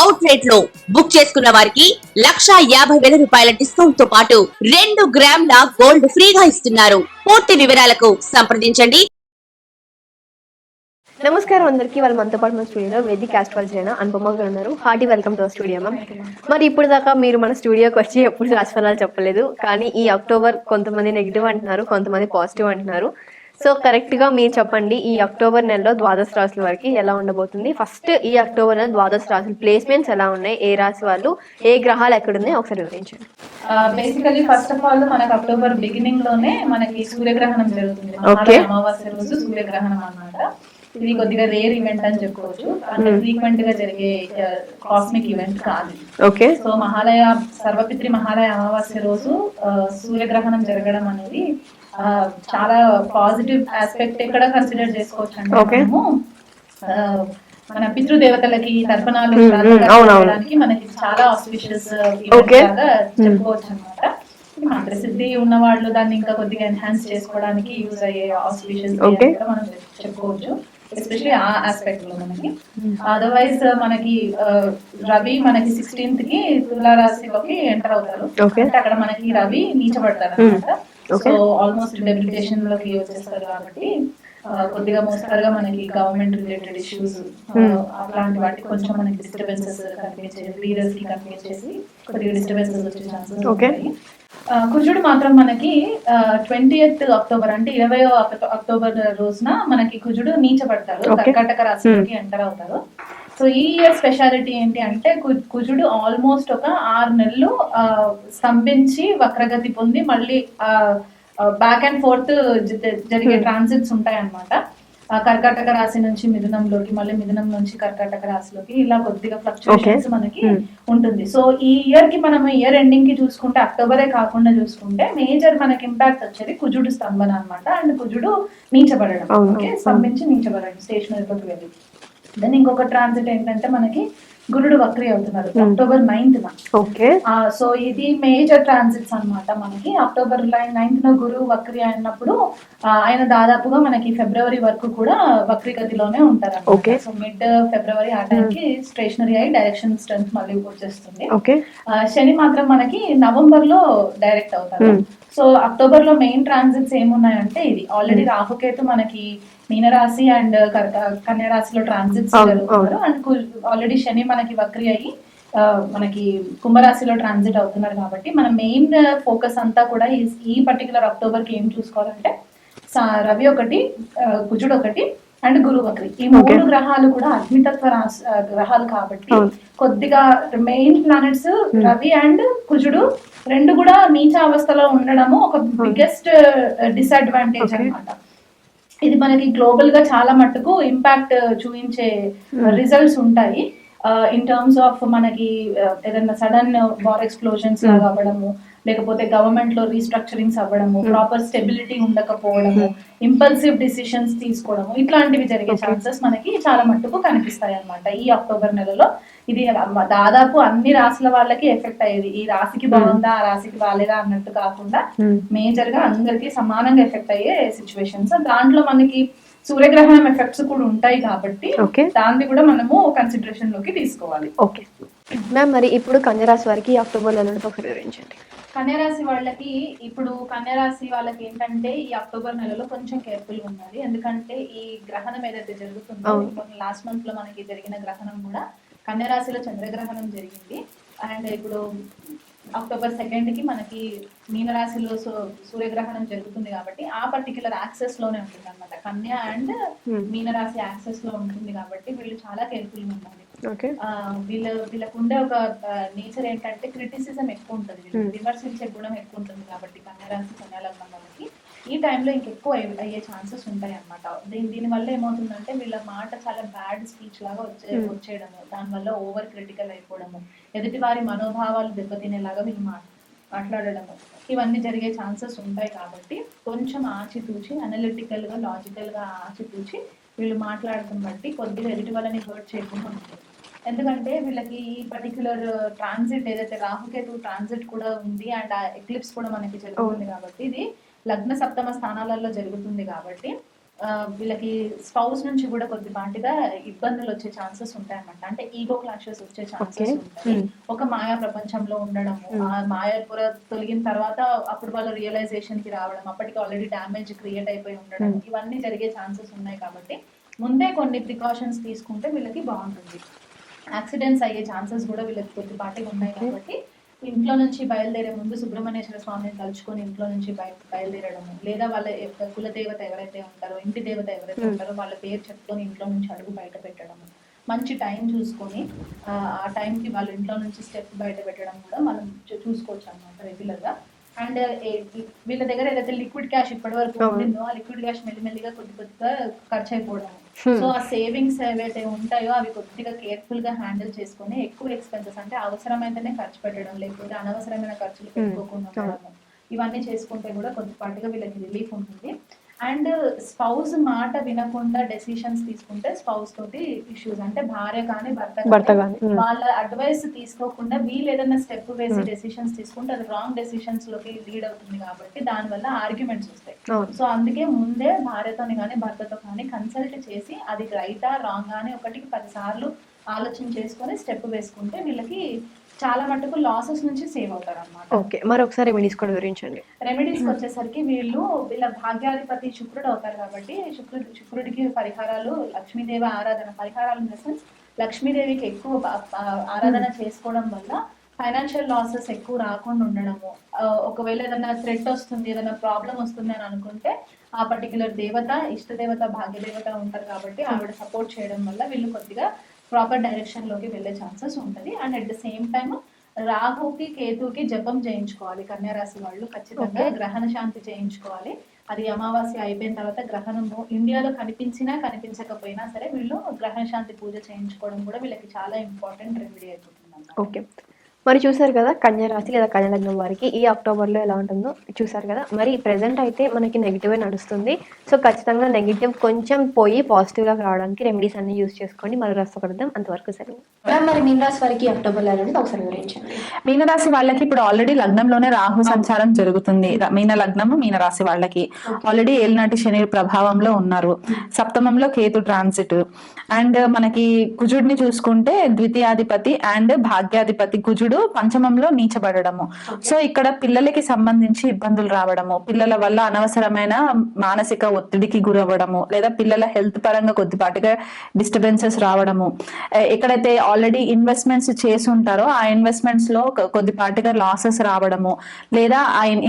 Out రేట్లో book చేసుకున్న వారికి లక్షా యాభై వేల రూపాయల డిస్కౌంట్తో పాటు రెండు గ్రాముల గోల్డ్ ఫ్రీగా ఇస్తున్నారు. పూర్తి వివరాలకు సంప్రదించండి. నమస్కారం అందరికీ. వాళ్ళు మనతో పాటు మన స్టూడియోలో వేది కాస్ట్వాల్ చేయన అనుపమ గారు ఉన్నారు. Hearty welcome to studio ma'am మరి ఇప్పుడు దాకా మీరు మన స్టూడియోకి వచ్చి ఎప్పుడు రాశిఫలాలు చెప్పలేదు. కానీ ఈ అక్టోబర్ కొంతమంది నెగిటివ్ అంటున్నారు కొంతమంది పాజిటివ్ అంటున్నారు. సో కరెక్ట్గా మీరు చెప్పండి ఈ అక్టోబర్ నెలలో ద్వాదశ రాశుల వరకు ఎలా ఉండబోతుంది? ఫస్ట్ ఈ అక్టోబర్ నెల ద్వాదశ రాశులు ప్లేస్మెంట్స్ ఎలా ఉన్నాయి? ఏ రాశి వాళ్ళు ఏ గ్రహాలు ఎక్కడున్నాయి? ఒకసారి వివరించండి. బేసికలీ ఫస్ట్ ఆఫ్ ఆల్ మనకి అక్టోబర్ బిగినింగ్లోనే మనకి సూర్యగ్రహణం జరుగుతుంది. అమావాస్య రోజు సూర్యగ్రహణం అన్నమాట. ఇది కొద్దిగా రేర్ ఈవెంట్ అని చెప్పుకోవచ్చు అంటే ఫ్రీక్వెంట్గా జరిగే కాస్మిక్ ఈవెంట్ కాదు. ఓకే సో మహాలయ సర్వపిత్రి మహాలయ అమావాస్య రోజు సూర్యగ్రహణం జరగడం అనేది చాలా పాజిటివ్ ఆస్పెక్ట్ ఎక్కడ కన్సిడర్ చేసుకోవచ్చు అంటే మన పితృదేవతలకి తర్పణాలు. చేయడానికి మనకి చాలా ఆస్పిషియస్ చెప్పుకోవచ్చు అనమాట మంత్రసిద్ధి ఉన్న వాళ్ళు దాన్ని ఇంకా కొద్దిగా ఎన్హాన్స్ చేసుకోవడానికి యూజ్ అయ్యే ఆస్పిషియస్. మనం చెప్పుకోవచ్చు ఎస్పెషల్లీ ఆ ఆస్పెక్ట్లో మనకి. అదర్వైజ్ మనకి రవి మనకి సిక్స్టీన్త్కి తులా రాశిలోకి ఎంటర్ అవుతారు. అక్కడ మనకి రవి నీచబడతారు అనమాట. సో ఆల్మోస్ట్ డెబిలిటేషన్లోకి వచ్చేస్తారు కాబట్టి కొద్దిగా మోస్తారుగా మనకి గవర్నమెంట్ రిలేటెడ్ ఇష్యూస్ అలాంటి వాటికి కొంచెం మనకి డిస్టర్బెన్సెస్ కనిపించేది లీడర్స్కి కనిపించేసి కొద్దిగా డిస్టర్బెన్సెస్ వచ్చే ఛాన్సెస్. ఉంటాయి. కుజుడు మాత్రం మనకి ట్వంటీ అక్టోబర్ అంటే ఇరవై అక్టోబర్ రోజున మనకి కుజుడు నీచబడతారు. కర్కాటక రాశిలోకి ఎంటర్ అవుతారు. సో ఈ ఇయర్ స్పెషాలిటీ ఏంటి అంటే కుజుడు ఆల్మోస్ట్ ఒక ఆరు నెలలు స్తంభించి వక్రగతి పొంది మళ్ళీ బ్యాక్ అండ్ ఫోర్త్ జరిగే Hmm. ట్రాన్సిట్స్ ఉంటాయి అనమాట కర్కాటక రాశి నుంచి మిథునంలోకి మళ్ళీ మిథునం నుంచి కర్కాటక రాశిలోకి ఇలా కొద్దిగా ఫ్లక్చుయేషన్స్ మనకి Hmm. ఉంటుంది. సో ఈ ఇయర్కి మనం ఇయర్ ఎండింగ్కి చూసుకుంటే అక్టోబరే కాకుండా చూసుకుంటే మేజర్ మనకి ఇంపాక్ట్ వచ్చేది కుజుడు స్తంభన అన్నమాట. అండ్ కుజుడు నీచబడడం. ఓకే అవును. స్తంభించి నీచబడడం స్టేషనరీలోకి వెళ్ళి. దెన్ ఇంకొక ట్రాన్సిట్ ఏంటంటే మనకి గురుడు వక్రి అవుతున్నారు. Hmm. October ninth okay so ఇది మేజర్ ట్రాన్సిట్స్ అన్నమాట మనకి. అక్టోబర్ నైన్త్ న గురువు వక్రి అయినప్పుడు ఆయన దాదాపుగా మనకి ఫిబ్రవరి వరకు కూడా వక్రి గతిలోనే ఉంటారు Okay. సో మిడ్ ఫిబ్రవరి ఆ టైంకి స్టేషనరీ అయి డైరెక్షన్ స్ట్రెంత్ మళ్ళీ వచ్చేస్తుంది ఓకే శని మాత్రం మనకి నవంబర్లో డైరెక్ట్ అవుతారు. Hmm. సో అక్టోబర్లో మెయిన్ ట్రాన్సిట్స్ ఏమున్నాయంటే ఇది. ఆల్రెడీ రాహుకేతు మనకి మీనరాశి అండ్ కన్యా రాశిలో ట్రాన్సిట్స్ జరుగుతున్నారు అండ్ ఆల్రెడీ శని మనకి వక్రి అయ్యి మనకి కుంభరాశిలో ట్రాన్సిట్ అవుతున్నారు కాబట్టి మన మెయిన్ ఫోకస్ అంతా కూడా ఈ పర్టికులర్ అక్టోబర్కి ఏం చూసుకోవాలంటే రవి ఒకటి కుజుడు ఒకటి అండ్ గురు వక్రి ఈ మూడు. గ్రహాలు కూడా అగ్నితత్వ గ్రహాలు కాబట్టి. కొద్దిగా మెయిన్ ప్లానెట్స్ రవి అండ్ కుజుడు రెండు కూడా నీచ అవస్థలో ఉండడము ఒక బిగ్గెస్ట్ డిసడ్వాంటేజ్ Okay. ఇది మనకి గ్లోబల్గా చాలా మట్టుకు ఇంపాక్ట్ చూపించే రిజల్ట్స్ ఉంటాయి. ఇన్ టర్మ్స్ ఆఫ్ మనకి uh, ఏదైనా సడన్ వార్ ఎక్స్ప్లోజన్స్ లాగా అవ్వడము లేకపోతే గవర్నమెంట్లో రీస్ట్రక్చరింగ్స్ అవ్వడము ప్రాపర్ స్టెబిలిటీ ఉండకపోవడము ఇంపల్సివ్ డిసిషన్స్ తీసుకోవడము ఇట్లాంటివి జరిగే. ఛాన్సెస్ మనకి చాలా మట్టుకు కనిపిస్తాయి అన్నమాట ఈ అక్టోబర్ నెలలో ఇది దాదాపు అన్ని రాశుల వాళ్ళకి ఎఫెక్ట్ అయ్యేది. ఈ రాశికి బాగుందా ఆ రాశికి బాగాలేదా అన్నట్టు కాకుండా మేజర్గా అందరికి సమానంగా ఎఫెక్ట్ అయ్యే సిచ్యువేషన్స్ దాంట్లో మనకి సూర్యగ్రహణం ఎఫెక్ట్స్ కూడా ఉంటాయి కాబట్టి. దాన్ని కూడా మనము కన్సిడరేషన్లోకి తీసుకోవాలి. ఓకే మ్యామ్ మరి ఇప్పుడు కన్యరాశి వారికి అక్టోబర్ నెలలో ఒకసారి వివరించండి. కన్యరాశి వాళ్ళకి ఇప్పుడు కన్యరాశి వాళ్ళకి ఏంటంటే ఈ అక్టోబర్ నెలలో కొంచెం కేర్ఫుల్ ఉండాలి ఎందుకంటే ఈ గ్రహణం ఏదైతే జరుగుతుందో. లాస్ట్ మంత్లో మనకి జరిగిన గ్రహణం కూడా కన్యరాశిలో చంద్రగ్రహణం జరిగింది అండ్ ఇప్పుడు అక్టోబర్ సెకండ్కి మనకి మీనరాశిలో సూ- సూర్యగ్రహణం జరుగుతుంది కాబట్టి ఆ పర్టికులర్ యాక్సెస్లోనే ఉంటుంది అనమాట కన్య అండ్. మీనరాశి యాక్సెస్లో ఉంటుంది కాబట్టి వీళ్ళు చాలా కేర్ఫుల్ ఉండాలి వీళ్ళ వీళ్ళకు ఉండే ఒక నేచర్ ఏంటంటే క్రిటిసిజం ఎక్కువ ఉంటుంది. విమర్శించే గుణం ఎక్కువ ఉంటుంది కాబట్టి కన్యారాశి కన్యాలగ్నం వాళ్ళకి. ఈ టైంలో ఇంకెక్కువ అయ్యే- ఛాన్సెస్ ఉంటాయి అనమాట దీని దీని వల్ల ఏమవుతుందంటే వీళ్ళ మాట చాలా బ్యాడ్ స్పీచ్ లాగా వచ్చే. వచ్చేయడము. దానివల్ల ఓవర్ క్రిటికల్ అయిపోవడము. ఎదుటి వారి మనోభావాలు దెబ్బతినేలాగా వీళ్ళు మాట మాట్లాడడము. ఇవన్నీ జరిగే ఛాన్సెస్ ఉంటాయి కాబట్టి కొంచెం ఆచితూచి అనలిటికల్గా లాజికల్గా ఆచితూచి వీళ్ళు మాట్లాడటం బట్టి కొద్దిగా ఎదుటి వాళ్ళని హర్ట్ చేయకుండా ఉంటుంది ఎందుకంటే వీళ్ళకి ఈ పర్టికులర్ ట్రాన్సిట్ ఏదైతే రాహుకేతు ట్రాన్సిట్ కూడా ఉంది అండ్ ఆ ఎక్లిప్స్ కూడా మనకి జరుగుతుంది కాబట్టి ఇది లగ్న సప్తమ స్థానాలలో జరుగుతుంది కాబట్టి వీళ్ళకి స్పౌస్ నుంచి కూడా కొద్దిపాటిగా ఇబ్బందులు వచ్చే ఛాన్సెస్ ఉంటాయి అన్నమాట అంటే ఈగో క్లాషెస్ వచ్చే ఛాన్సెస్. ఉంటాయి. ఒక మాయా ప్రపంచంలో ఉండడము Hmm. ఆ మాయా పొర తొలగిన తర్వాత అప్పుడు వాళ్ళు రియలైజేషన్కి రావడం అప్పటికి ఆల్రెడీ డ్యామేజ్ క్రియేట్ అయిపోయి ఉండడం. ఇవన్నీ జరిగే ఛాన్సెస్ ఉన్నాయి కాబట్టి ముందే కొన్ని ప్రికాషన్స్ తీసుకుంటే వీళ్ళకి బాగుంటుంది యాక్సిడెంట్స్ అయ్యే ఛాన్సెస్ కూడా వీళ్ళకి కొద్దిపాటిగా ఉన్నాయి. కాబట్టి ఇంట్లో నుంచి బయలుదేరే ముందు సుబ్రహ్మణ్యేశ్వర స్వామిని తలుచుకొని ఇంట్లో నుంచి బయ బయలుదేరడము లేదా వాళ్ళ యొక్క కులదేవత ఎవరైతే ఉంటారో ఇంటి దేవత ఎవరైతే Hmm. ఉంటారో వాళ్ళ పేరు చెప్పుకొని ఇంట్లో నుంచి అడుగు బయట పెట్టడము మంచి టైం చూసుకొని ఆ, టైంకి వాళ్ళ ఇంట్లో నుంచి స్టెప్ బయట పెట్టడం కూడా మనం చూసుకోవచ్చు అనమాట రెగ్యులర్గా అండ్ వీళ్ళ దగ్గర ఏదైతే లిక్విడ్ క్యాష్ ఇప్పటి వరకు. ఉండిందో ఆ లిక్విడ్ క్యాష్ మెల్లిమెల్లిగా కొద్ది కొద్దిగా ఖర్చు అయిపోవడం Hmm. సో ఆ సేవింగ్స్ ఏవైతే ఉంటాయో అవి కొద్దిగా కేర్ఫుల్గా హ్యాండిల్ చేసుకొని ఎక్కువ ఎక్స్పెన్సెస్ అంటే అవసరమైతేనే ఖర్చు పెట్టడం లేకపోతే అనవసరమైన ఖర్చులు పెట్టుకోకుండా అవును. ఉండడము ఇవన్నీ చేసుకుంటే కూడా కొద్దిపాటిగా వీళ్ళకి రిలీఫ్ ఉంటుంది అండ్ స్పౌస్ మాట వినకుండా డెసిషన్స్ తీసుకుంటే స్పౌస్ తోటి ఇష్యూస్ అంటే భార్య కానీ భర్త కానీ వాళ్ళ అడ్వైస్ తీసుకోకుండా వీళ్ళు ఏదైనా స్టెప్ వేసి. డెసిషన్స్ తీసుకుంటే అది రాంగ్ డెసిషన్స్లోకి లీడ్ అవుతుంది కాబట్టి దానివల్ల ఆర్గ్యుమెంట్స్ వస్తాయి. సో అందుకే ముందే భార్యతోని కానీ భర్తతో కానీ కన్సల్ట్ చేసి అది రైటా రాంగ్ అని ఒకటికి పది సార్లు ఆలోచన చేసుకొని స్టెప్ వేసుకుంటే వీళ్ళకి చాలా మటుకు లాసెస్ నుంచి సేవ్ అవుతారు అనమాట ఓకే మరి ఒకసారి రెమెడీస్ కూడా వివరించండి. రెమెడీస్ వచ్చేసరికి వీళ్ళు వీళ్ళ భాగ్యాధిపతి శుక్రుడు అవుతారు కాబట్టి శుక్రుడు శుక్రుడికి పరిహారాలు లక్ష్మీదేవి ఆరాధన పరిహారాలు ఇన్ ద సెన్స్ లక్ష్మీదేవికి ఎక్కువ ఆరాధన చేసుకోవడం వల్ల ఫైనాన్షియల్ లాసెస్ ఎక్కువ రాకుండా ఉండడము. ఒకవేళ ఏదైనా థ్రెట్ వస్తుంది ఏదైనా ప్రాబ్లం వస్తుంది అని అనుకుంటే ఆ పర్టికులర్ దేవత ఇష్ట దేవత భాగ్య దేవత ఉంటారు కాబట్టి ఆవిడ సపోర్ట్ చేయడం వల్ల వీళ్ళు కొద్దిగా ప్రాపర్ డైరెక్షన్లోకి వెళ్ళే ఛాన్సెస్ ఉంటుంది and at the same time రాహుకి కేతుకి జపం చేయించుకోవాలి కన్యా రాశి వాళ్ళు ఖచ్చితంగా. గ్రహణ శాంతి చేయించుకోవాలి అది అమావాస్య అయిపోయిన తర్వాత గ్రహణము ఇండియాలో కనిపించినా కనిపించకపోయినా సరే వీళ్ళు గ్రహణ శాంతి పూజ చేయించుకోవడం కూడా వీళ్ళకి చాలా ఇంపార్టెంట్ రెమెడీ అయిపోతుంది. ఓకే మరి చూసారు కదా కన్యా రాశి లేదా కన్యా లగ్నం వారికి ఈ అక్టోబర్లో ఎలా ఉంటుందో చూసారు కదా. మరి ప్రెసెంట్ అయితే మనకి నెగిటివ్ నడుస్తుంది. సో ఖచ్చితంగా నెగిటివ్ కొంచెం పోయి పాజిటివ్గా రావడానికి రెమెడీస్ అన్ని యూస్ చేసుకోండి. మరి రసపడదాం అంతవరకు సరే మరి మీన రాశి వారికి అక్టోబర్లో ఎలా ఒకసారి వివరించండి. మీనరాశి వాళ్ళకి ఇప్పుడు ఆల్రెడీ లగ్నంలోనే రాహు సంచారం జరుగుతుంది. మీన లగ్నము మీనరాశి వాళ్ళకి. ఆల్రెడీ ఏలినాటి శని ప్రభావంలో ఉన్నారు. సప్తమంలో కేతు ట్రాన్సిట్ అండ్ మనకి కుజుడిని చూసుకుంటే ద్వితీయాధిపతి అండ్ భాగ్యాధిపతి కుజుడు పంచమంలో నీచబడము సో ఇక్కడ పిల్లలకి సంబంధించి ఇబ్బందులు రావడము పిల్లల వల్ల అనవసరమైన మానసిక ఒత్తిడికి గురవ్వడము లేదా పిల్లల హెల్త్ పరంగా కొద్దిపాటిగా డిస్టర్బెన్సెస్ రావడము. ఎక్కడైతే ఆల్రెడీ ఇన్వెస్ట్మెంట్స్ చేసి ఉంటారో ఆ ఇన్వెస్ట్మెంట్స్లో కొద్దిపాటిగా లాసెస్ రావడము లేదా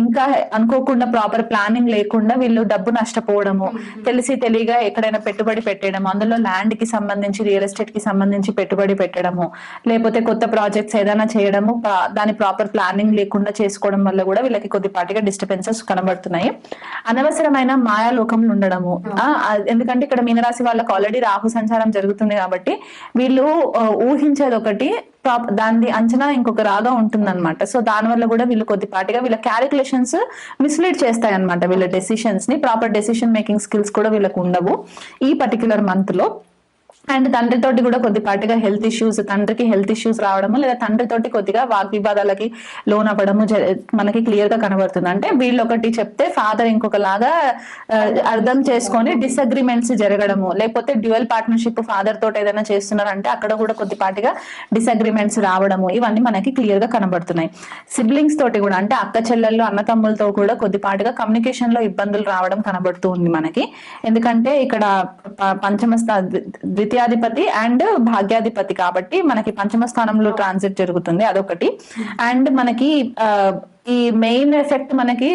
ఇంకా అనుకోకుండా ప్రాపర్ ప్లానింగ్ లేకుండా వీళ్ళు డబ్బు నష్టపోవడము తెలిసి తెలియగా ఎక్కడైనా పెట్టుబడి పెట్టడం అందులో ల్యాండ్కి సంబంధించి రియల్ ఎస్టేట్కి సంబంధించి పెట్టుబడి పెట్టడము లేకపోతే కొత్త ప్రాజెక్ట్స్ ఏదైనా చేయడము పా- దాని ప్రాపర్ ప్లానింగ్ లేకుండా చేసుకోవడం వల్ల కూడా వీళ్ళకి కొద్దిపాటిగా డిస్టర్బెన్సెస్ కనబడుతున్నాయి. అనవసరమైన మాయాలోకంలో ఉండడము ఎందుకంటే ఇక్కడ మీనరాశి వాళ్ళకి ఆల్రెడీ రాహు సంచారం జరుగుతుంది కాబట్టి వీళ్ళు ఊహించేది ఒకటి దాని అంచనా ఇంకొక రాగా ఉంటుందన్నమాట. సో దాని వల్ల కూడా వీళ్ళు కొద్దిపాటిగా వీళ్ళ క్యాలిక్యులేషన్స్ మిస్లీడ్ చేస్తాయి అనమాట వీళ్ళ డెసిషన్స్ని. ప్రాపర్ డెసిషన్ మేకింగ్ స్కిల్స్ కూడా వీళ్ళకు ఉండవు ఈ పర్టికులర్ మంత్లో. అండ్ తండ్రితోటి కూడా కొద్దిపాటిగా హెల్త్ ఇష్యూస్ తండ్రికి హెల్త్ ఇష్యూస్ రావడము లేదా తండ్రితోటి కొద్దిగా వాగ్వివాదాలకి లోన్ అవ్వడము జ- మనకి క్లియర్గా కనబడుతుంది. అంటే వీళ్ళు ఒకటి చెప్తే ఫాదర్ ఇంకొకలాగా అర్థం చేసుకొని డిసగ్రిమెంట్స్ జరగడము లేకపోతే డ్యూయల్ పార్ట్నర్షిప్ ఫాదర్ తోటి ఏదైనా చేస్తున్నారంటే అక్కడ కూడా కొద్దిపాటిగా డిసగ్రిమెంట్స్ రావడము ఇవన్నీ మనకి క్లియర్గా కనబడుతున్నాయి. సిబ్లింగ్స్ తోటి కూడా అంటే అక్క చెల్లెళ్ళు అన్నతమ్ములతో కూడా కొద్దిపాటిగా కమ్యూనికేషన్లో ఇబ్బందులు రావడం కనబడుతుంది మనకి. ఎందుకంటే ఇక్కడ ప- పంచమ ద్వి- ద్వితీయాధిపతి అండ్ భాగ్యాధిపతి కాబట్టి మనకి పంచమ స్థానంలో ట్రాన్సిట్ జరుగుతుంది అదొకటి. అండ్ మనకి ఆ, ఈ మెయిన్ ఎఫెక్ట్ మనకి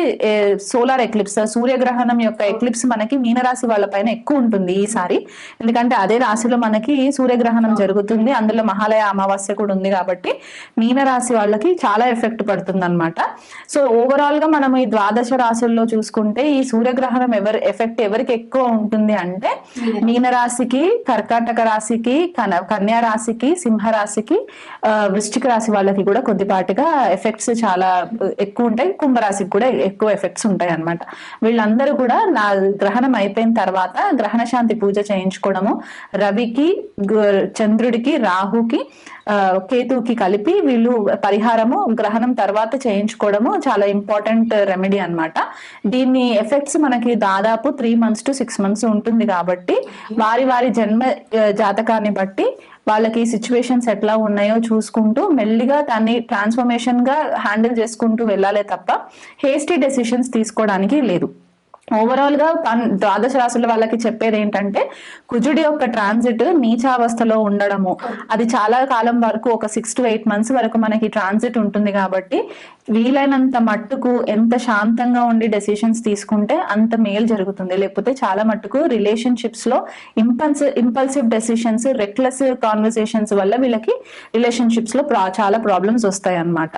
సోలార్ ఎక్లిప్స్ సూర్యగ్రహణం యొక్క ఎక్లిప్స్ మనకి మీనరాశి వాళ్ళ పైన ఎక్కువ ఉంటుంది ఈసారి ఎందుకంటే అదే రాశిలో మనకి సూర్యగ్రహణం జరుగుతుంది అందులో మహాలయ అమావాస్య కూడా ఉంది కాబట్టి మీనరాశి వాళ్ళకి చాలా ఎఫెక్ట్ పడుతుంది అనమాట సో ఓవరాల్గా మనం ఈ ద్వాదశ రాశుల్లో చూసుకుంటే ఈ సూర్యగ్రహణం ఎవరి ఎఫెక్ట్ ఎవరికి ఎక్కువ ఉంటుంది అంటే మీన రాశికి కర్కాటక రాశికి కన కన్యా రాశికి సింహ రాశికి ఆ, వృశ్చిక రాశి వాళ్ళకి కూడా కొద్దిపాటిగా ఎఫెక్ట్స్ చాలా ఎక్కువ ఉంటాయి కుంభరాశికి కూడా ఎక్కువ ఎఫెక్ట్స్ ఉంటాయి అన్నమాట. వీళ్ళందరూ కూడా నా గ్రహణం అయిపోయిన తర్వాత గ్రహణ శాంతి పూజ చేయించుకోవడము రవికి చంద్రుడికి రాహుకి ఆ, కేతువుకి కలిపి వీళ్ళు పరిహారము గ్రహణం తర్వాత చేయించుకోవడము చాలా ఇంపార్టెంట్ రెమెడీ అన్నమాట. దీని ఎఫెక్ట్స్ మనకి దాదాపు three months to six months ఉంటుంది కాబట్టి వారి వారి జన్మ జాతకాన్ని బట్టి వాళ్ళకి సిచ్యువేషన్స్ ఎట్లా ఉన్నాయో చూసుకుంటూ మెల్లిగా దాన్ని ట్రాన్స్ఫర్మేషన్గా హ్యాండిల్ చేసుకుంటూ వెళ్ళాలే తప్ప హేస్టీ డెసిషన్స్ తీసుకోవడానికి లేదు. ఓవరాల్గా పన్- ద్వాదశ రాశుల వాళ్ళకి చెప్పేది ఏంటంటే కుజుడి యొక్క ట్రాన్సిట్ నీచావస్థలో ఉండడము. అది చాలా కాలం వరకు ఒక సిక్స్ టు ఎయిట్ మంత్స్ వరకు మనకి ట్రాన్సిట్ ఉంటుంది కాబట్టి వీలైనంత మట్టుకు ఎంత శాంతంగా ఉండి డెసిషన్స్ తీసుకుంటే అంత మేలు జరుగుతుంది. లేకపోతే చాలా మట్టుకు రిలేషన్షిప్స్లో impulse impulsive decisions reckless conversations వల్ల వీళ్ళకి రిలేషన్షిప్స్లో ప్రా- చాలా ప్రాబ్లమ్స్ వస్తాయి అన్నమాట